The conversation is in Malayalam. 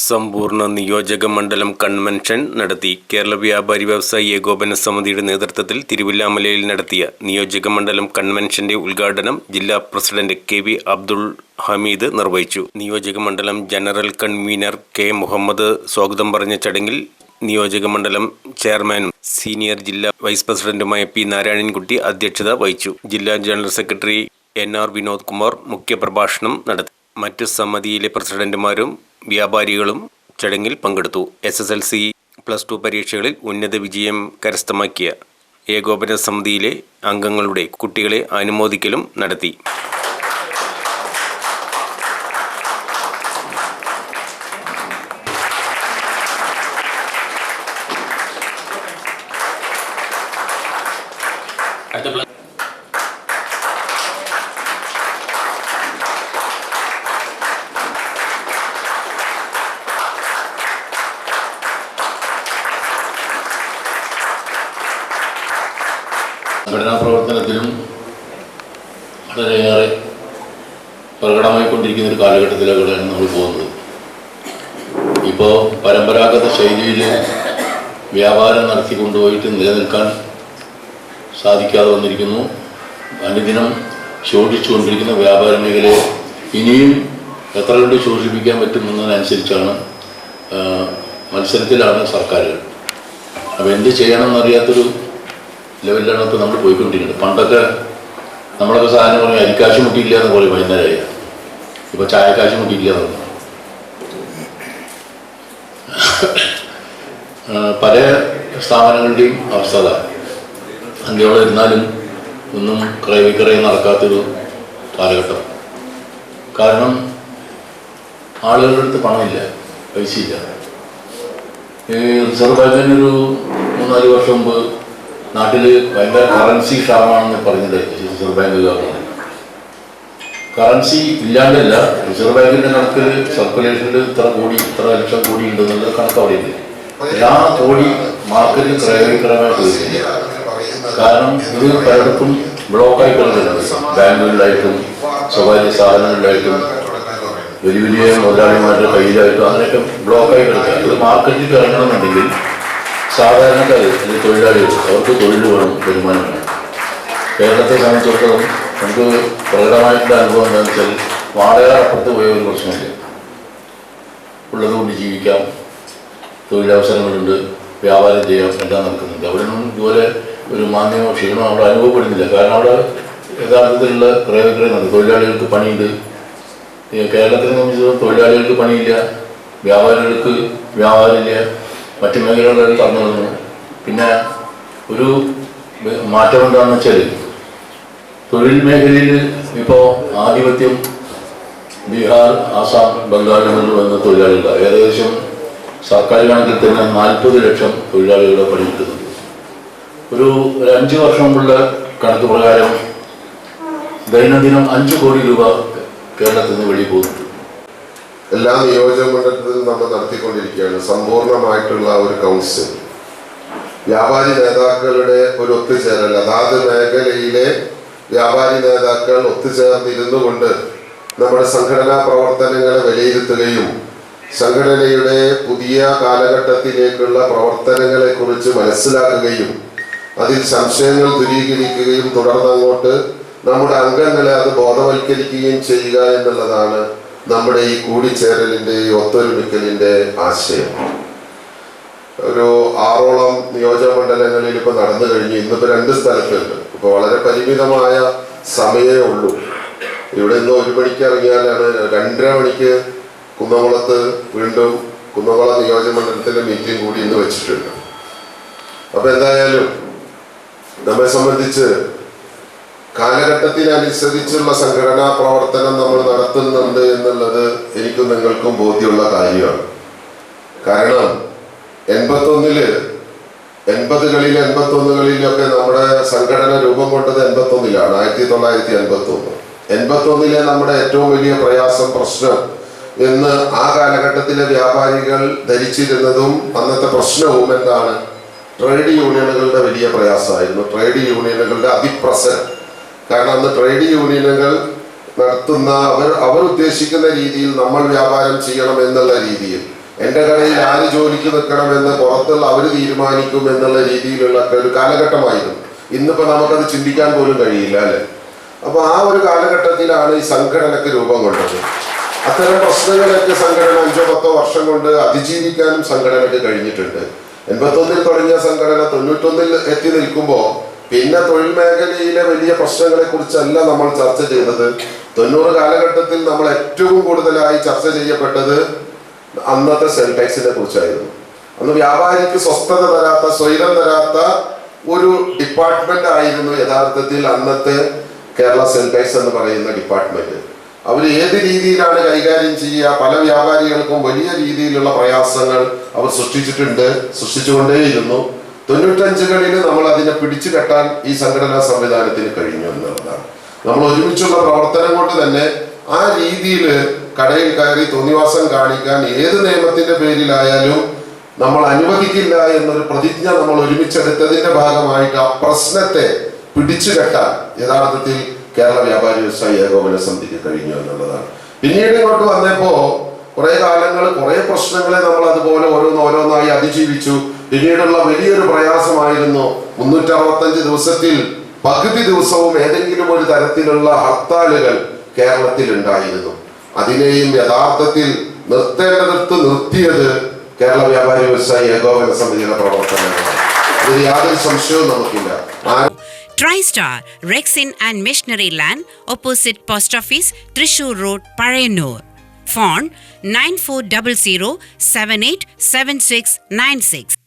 സമ്പൂർണ നിയോജക മണ്ഡലം കൺവെൻഷൻ നടത്തി കേരള വ്യാപാരി വ്യവസായി ഏകോപന സമിതിയുടെ നേതൃത്വത്തിൽ തിരുവില്ലാമലയിൽ നടത്തിയ നിയോജക മണ്ഡലം കൺവെൻഷന്റെ ഉദ്ഘാടനം ജില്ലാ president K V Abdul Hameed നിർവഹിച്ചു. നിയോജക മണ്ഡലം ജനറൽ കൺവീനർ കെ മുഹമ്മദ് സ്വാഗതം പറഞ്ഞ ചടങ്ങിൽ നിയോജക മണ്ഡലം ചെയർമാനും സീനിയർ ജില്ലാ വൈസ് പ്രസിഡന്റുമായ പി നാരായണൻകുട്ടി അധ്യക്ഷത വഹിച്ചു. ജില്ലാ general secretary N R Vinod Kumar മുഖ്യപ്രഭാഷണം നടത്തി. മറ്റ് സമിതിയിലെ പ്രസിഡന്റുമാരും വ്യാപാരികളും ചടങ്ങിൽ പങ്കെടുത്തു. S S L C plus two പരീക്ഷകളിൽ ഉന്നത വിജയം കരസ്ഥമാക്കിയ ഏകോപന സമിതിയിലെ അംഗങ്ങളുടെ കുട്ടികളെ അനുമോദിക്കലും നടത്തി. സംഘടനാ പ്രവർത്തനത്തിലും വളരെയേറെ പ്രകടമായിക്കൊണ്ടിരിക്കുന്ന ഒരു കാലഘട്ടത്തിലൂടെയാണ് നമ്മൾ പോകുന്നത്. ഇപ്പോൾ പരമ്പരാഗത ശൈലിയിൽ വ്യാപാരം നടത്തി കൊണ്ടുപോയിട്ട് നിലനിൽക്കാൻ സാധിക്കാതെ വന്നിരിക്കുന്നു. അനുദിനം ശോഷിച്ചുകൊണ്ടിരിക്കുന്ന വ്യാപാര മേഖലയെ ഇനിയും എത്ര കണ്ട് ശോഷിപ്പിക്കാൻ പറ്റുമെന്നതിനനുസരിച്ചാണ് മത്സരത്തിലാണ് സർക്കാരുകൾ. അപ്പോൾ എന്ത് ചെയ്യണമെന്നറിയാത്തൊരു ലെവലിലാണ് ഇപ്പോൾ നമ്മൾ പോയിക്കൊണ്ടിരിക്കുന്നത് പണ്ടൊക്കെ നമ്മളൊക്കെ സാധനം പറയും അരിക്കാശ് മുട്ടിയില്ല എന്ന് പറയും വൈകുന്നേരമായി ഇപ്പോൾ ചായക്കാശ് മുട്ടിയില്ല എന്ന് പറഞ്ഞു. പല സ്ഥാപനങ്ങളുടെയും അവസ്ഥ അതാണ് അന്ത്യോളം ഇരുന്നാലും ഒന്നും ക്രയവിക്രയം നടക്കാത്തൊരു കാലഘട്ടം. കാരണം ആളുകളുടെ അടുത്ത് പണമില്ല പൈസയില്ല. ഈ റിസർവ് ബാങ്കിനൊരു മൂന്നാൽ വർഷം മുമ്പ് നാട്ടിൽ ഭയങ്കര കറൻസി ക്ഷാമാണെന്ന് പറഞ്ഞത് റിസർവ് ബാങ്ക് ഗവർണർ കറൻസി ഇല്ലാണ്ടല്ല റിസർവ് ബാങ്കിന്റെ കണക്ക് സർക്കുലേഷനിൽ ഇത്ര കോടി ഇത്ര ലക്ഷം കോടി ഉണ്ടെന്നുള്ള കണക്ക് അവിടെ ഇല്ല എല്ലാ കോടി മാർക്കറ്റിൽ പ്രയോഗിക്കണമായിട്ട് വരുന്നില്ല കാരണം ഇത് പലയിടത്തും ബ്ലോക്കായി കിടക്കുന്നത് ബാങ്കുകളിലായിട്ടും സ്വകാര്യ സ്ഥാപനങ്ങളിലായിട്ടും വലിയ വലിയ മുതലാളിമാരുടെ കയ്യിലായിട്ടും അങ്ങനെയൊക്കെ ബ്ലോക്കായി കിടക്കുക ഇത് മാർക്കറ്റിൽ ഇറങ്ങണമെന്നുണ്ടെങ്കിൽ സാധാരണക്കാർ അല്ലെങ്കിൽ തൊഴിലാളികൾ അവർക്ക് തൊഴിൽ വേണം വരുമാനം വേണം. കേരളത്തെ സംബന്ധിച്ചിടത്തോളം നമുക്ക് പ്രകടമായിട്ടുള്ള അനുഭവം എന്താണെന്ന് വെച്ചാൽ വാടകപ്പുറത്ത് പോയ ഒരു പ്രശ്നമില്ല. ഉള്ളത് കൊണ്ട് ജീവിക്കാം തൊഴിലവസരങ്ങളുണ്ട് വ്യാപാരം ചെയ്യാം എല്ലാം നടക്കുന്നുണ്ട്. അവിടെ ഇതുപോലെ ഒരു മാന്യമോ ക്ഷീണമോ അവിടെ അനുഭവപ്പെടുന്നില്ല. കാരണം അവിടെ യഥാർത്ഥത്തിലുള്ള നടക്കും തൊഴിലാളികൾക്ക് പണിയുണ്ട്. കേരളത്തിനെ സംബന്ധിച്ചിടത്തോളം തൊഴിലാളികൾക്ക് പണിയില്ല. വ്യാപാരികൾക്ക് വ്യാപാരമില്ല. മറ്റു മേഖലകളിൽ കടന്നു വന്നു പിന്നെ ഒരു മാറ്റം എന്താണെന്ന് വെച്ചാൽ തൊഴിൽ മേഖലയിൽ ഇപ്പോൾ ആധിപത്യം ബീഹാർ ആസാം ബംഗാളിൽ നിന്ന് വന്ന തൊഴിലാളികളാണ് ഏകദേശം സർക്കാർ കണക്കിൽ തന്നെ നാൽപ്പത് ലക്ഷം തൊഴിലാളികളുടെ പണി കിട്ടുന്നുണ്ട്. ഒരു ഒരു അഞ്ച് വർഷം മുമ്പുള്ള കണക്ക് പ്രകാരം ദൈനംദിനം അഞ്ച് കോടി രൂപ കേരളത്തിൽ നിന്ന് വെളിയിൽ പോകുന്നുണ്ട്. എല്ലാ നിയോജക മണ്ഡലത്തിലും നമ്മൾ നടത്തിക്കൊണ്ടിരിക്കുകയാണ്. സമ്പൂർണമായിട്ടുള്ള ഒരു കൗൺസിൽ വ്യാപാരി നേതാക്കളുടെ ഒരു ഒത്തുചേരൽ. അതാത് മേഖലയിലെ വ്യാപാരി നേതാക്കൾ ഒത്തുചേർന്നിരുന്നു കൊണ്ട് നമ്മുടെ സംഘടനാ പ്രവർത്തനങ്ങളെ വിലയിരുത്തുകയും സംഘടനയുടെ പുതിയ കാലഘട്ടത്തിലേക്കുള്ള പ്രവർത്തനങ്ങളെ കുറിച്ച് മനസ്സിലാക്കുകയും അതിൽ സംശയങ്ങൾ ദൂരീകരിക്കുകയും തുടർന്നങ്ങോട്ട് നമ്മുടെ അംഗങ്ങളെ അത് ബോധവൽക്കരിക്കുകയും ചെയ്യുക എന്നുള്ളതാണ് നമ്മുടെ ഈ കൂടിച്ചേരലിന്റെ ഈ ഒത്തൊരുമിക്കലിന്റെ ആശയം. ഒരു ആറോളം നിയോജക മണ്ഡലങ്ങളിൽ ഇപ്പൊ നടന്നു കഴിഞ്ഞു. ഇന്നിപ്പോ രണ്ട് സ്ഥലത്തുണ്ട്. ഇപ്പൊ വളരെ പരിമിതമായ സമയമേ ഉള്ളൂ. ഇവിടെ നിന്ന് ഒരു മണിക്ക് ഇറങ്ങിയാലാണ് രണ്ടര മണിക്ക് കുന്നംകുളത്ത് വീണ്ടും കുന്നംകുളം നിയോജക മണ്ഡലത്തിലെ മീറ്റിംഗ് കൂടി ഇന്ന് വെച്ചിട്ടുണ്ട്. അപ്പൊ എന്തായാലും നമ്മെ സംബന്ധിച്ച് കാലഘട്ടത്തിനനുസരിച്ചുള്ള സംഘടനാ പ്രവർത്തനം നമ്മൾ നടത്തുന്നുണ്ട് എന്നുള്ളത് എനിക്കും നിങ്ങൾക്കും ബോധ്യമുള്ള കാര്യമാണ്. കാരണം എൺപത്തൊന്നിൽ എൺപതുകളിൽ എൺപത്തൊന്നുകളിലൊക്കെ നമ്മുടെ സംഘടന രൂപം കൊണ്ടത് എൺപത്തൊന്നിലാണ് ആയിരത്തി തൊള്ളായിരത്തി എൺപത്തി ഒന്ന് എൺപത്തൊന്നിലെ നമ്മുടെ ഏറ്റവും വലിയ പ്രയാസം പ്രശ്നം എന്ന് ആ കാലഘട്ടത്തിലെ വ്യാപാരികൾ ധരിച്ചിരുന്നതും അന്നത്തെ പ്രശ്നവും എന്താണ്? ട്രേഡ് യൂണിയനുകളുടെ വലിയ പ്രയാസമായിരുന്നു. ട്രേഡ് യൂണിയനുകളുടെ അതിപ്രസരം. കാരണം അന്ന് ട്രേഡ് യൂണിയനുകൾ നടത്തുന്ന അവർ അവർ ഉദ്ദേശിക്കുന്ന രീതിയിൽ നമ്മൾ വ്യാപാരം ചെയ്യണം എന്നുള്ള രീതിയിൽ. എന്റെ കടയിൽ ആര് ജോലിക്ക് നിൽക്കണമെന്ന് പുറത്തുള്ള അവർ തീരുമാനിക്കും എന്നുള്ള രീതിയിലുള്ള ഒരു കാലഘട്ടമായിരുന്നു. ഇന്നിപ്പോൾ നമുക്കത് ചിന്തിക്കാൻ പോലും കഴിയില്ല അല്ലേ? അപ്പോൾ ആ ഒരു കാലഘട്ടത്തിലാണ് ഈ സംഘടനക്ക് രൂപം കൊണ്ടത്. അത്തരം പ്രശ്നങ്ങളൊക്കെ സംഘടന അഞ്ചോ പത്തോ വർഷം കൊണ്ട് അതിജീവിക്കാനും സംഘടനക്ക് കഴിഞ്ഞിട്ടുണ്ട്. എൺപത്തൊന്നിൽ തുടങ്ങിയ സംഘടന തൊണ്ണൂറ്റൊന്നിൽ എത്തി നിൽക്കുമ്പോൾ പിന്നെ തൊഴിൽ മേഖലയിലെ വലിയ പ്രശ്നങ്ങളെ കുറിച്ചല്ല നമ്മൾ ചർച്ച ചെയ്തത്. തൊണ്ണൂറ് കാലഘട്ടത്തിൽ നമ്മൾ ഏറ്റവും കൂടുതലായി ചർച്ച ചെയ്യപ്പെട്ടത് അന്നത്തെ സെൽ ടാക്സിനെ കുറിച്ചായിരുന്നു. അന്ന് വ്യാപാരിക്ക് സ്വസ്ഥത തരാത്ത സ്വൈരം തരാത്ത ഒരു ഡിപ്പാർട്ട്മെന്റ് ആയിരുന്നു യഥാർത്ഥത്തിൽ അന്നത്തെ കേരള സെൽ ടാക്സ് എന്ന് പറയുന്ന ഡിപ്പാർട്ട്മെന്റ്. അവർ ഏത് രീതിയിലാണ് കൈകാര്യം ചെയ്യുക? പല വ്യാപാരികൾക്കും വലിയ രീതിയിലുള്ള പ്രയാസങ്ങൾ അവർ സൃഷ്ടിച്ചിട്ടുണ്ട് സൃഷ്ടിച്ചുകൊണ്ടേയിരുന്നു. തൊണ്ണൂറ്റഞ്ചുകളിൽ നമ്മൾ അതിനെ പിടിച്ചു കെട്ടാൻ ഈ സംഘടനാ സംവിധാനത്തിന് കഴിഞ്ഞു എന്നുള്ളതാണ്. നമ്മൾ ഒരുമിച്ചുള്ള പ്രവർത്തനം കൊണ്ട് തന്നെ ആ രീതിയിൽ കടയിൽ കയറി തോന്നിവാസം കാണിക്കാൻ ഏത് നിയമത്തിന്റെ പേരിലായാലും നമ്മൾ അനുവദിക്കില്ല എന്നൊരു പ്രതിജ്ഞ നമ്മൾ ഒരുമിച്ചെടുത്തതിന്റെ ഭാഗമായിട്ട് ആ പ്രശ്നത്തെ പിടിച്ചു കെട്ടാൻ യഥാർത്ഥത്തിൽ കേരള വ്യാപാരി വ്യവസായ ഏകോപന സമിതിക്ക് കഴിഞ്ഞു എന്നുള്ളതാണ്. പിന്നീട് ഇങ്ങോട്ട് വന്നപ്പോ കുറെ കാലങ്ങൾ കുറെ പ്രശ്നങ്ങളെ നമ്മൾ അതുപോലെ ഓരോന്നോരോന്നായി അതിജീവിച്ചു. പിന്നീടുള്ള വലിയൊരു പ്രയാസമായിരുന്നു മുന്നൂറ്റി അറുപത്തഞ്ച് ദിവസത്തിൽ പകുതി ദിവസവും ഏതെങ്കിലും ഒരു തരത്തിലുള്ള ഹർത്താലുകൾ കേരളത്തിൽ ഉണ്ടായിരുന്നു അതിനെയും യഥാർത്ഥത്തിൽ നിർത്തേണ്ടതിർത്ത് നിർത്തിയത് കേരള വ്യാപാരി വ്യവസായി ഏകോപന സമിതിയുടെ പ്രവർത്തനങ്ങളാണ് ഇതിൽ യാതൊരു സംശയവും നമുക്കില്ല ആ TriStar, Rexin and Missionary Land, opposite Post Office, Trishur Road, Parayanur. Phone 9400 787696.